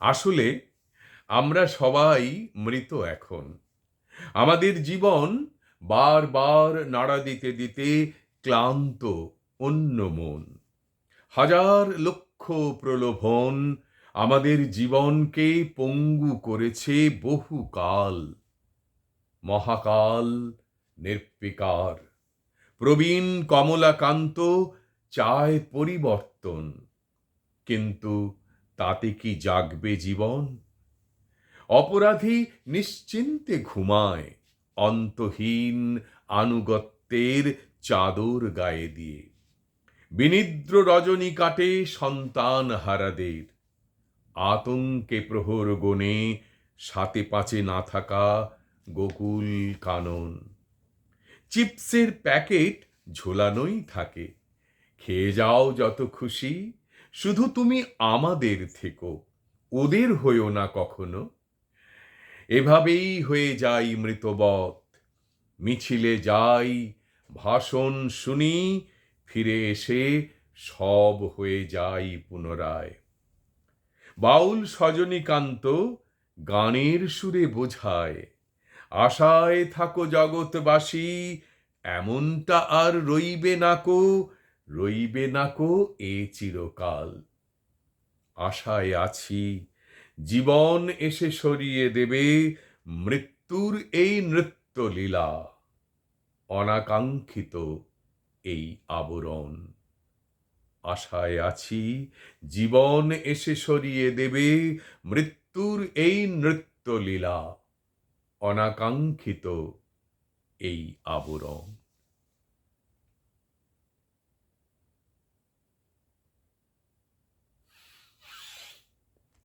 আসলে আমরা সবাই মৃত এখন। আমাদের জীবন বারবার নাড়া দিতে দিতে ক্লান্ত, অন্য মন। হাজার লক্ষ প্রলোভন আমাদের জীবনকে পঙ্গু করেছে বহুকাল। মহাকাল নির্বিকার। প্রবীণ কমলাকান্ত চায় পরিবর্তন। কিন্তু তাতে কি জাগবে জীবন? অপরাধী নিশ্চিন্তে ঘুমায়, অন্তহীন আনুগত্যের চাদর গায়ে দিয়ে। বিনিদ্র রজনী কাটে সন্তান হারাদের, আতঙ্কে প্রহর গণে সাতে পাঁচে না থাকা গোকুল কানন। চিপসের প্যাকেট ঝোলানোই থাকে, খেয়ে যাও যত খুশি। শুধু তুমি আমাদের থেকো, ওদের হইও না কখনো। এভাবেই হয়ে যাই মৃতবৎ মিছিলে যাই, ভাষণ শুনি, ফিরে এসে সব হয়ে যাই পুনরায়। বাউল সজনীকান্ত গানের সুরে বোঝায়, আশায় থাকো জগৎবাসী, এমনটা আর রইবে নাকো রইবে নাকো এ চিরকাল। আশায় আছি, জীবন এসে সরিয়ে দেবে মৃত্যুর এই নৃত্যলীলা, অনাকাঙ্ক্ষিত এই আবরণ। আশায় আছি, জীবন এসে সরিয়ে দেবে মৃত্যুর এই নৃত্যলীলা, অনাকাঙ্ক্ষিত এই আবরণ।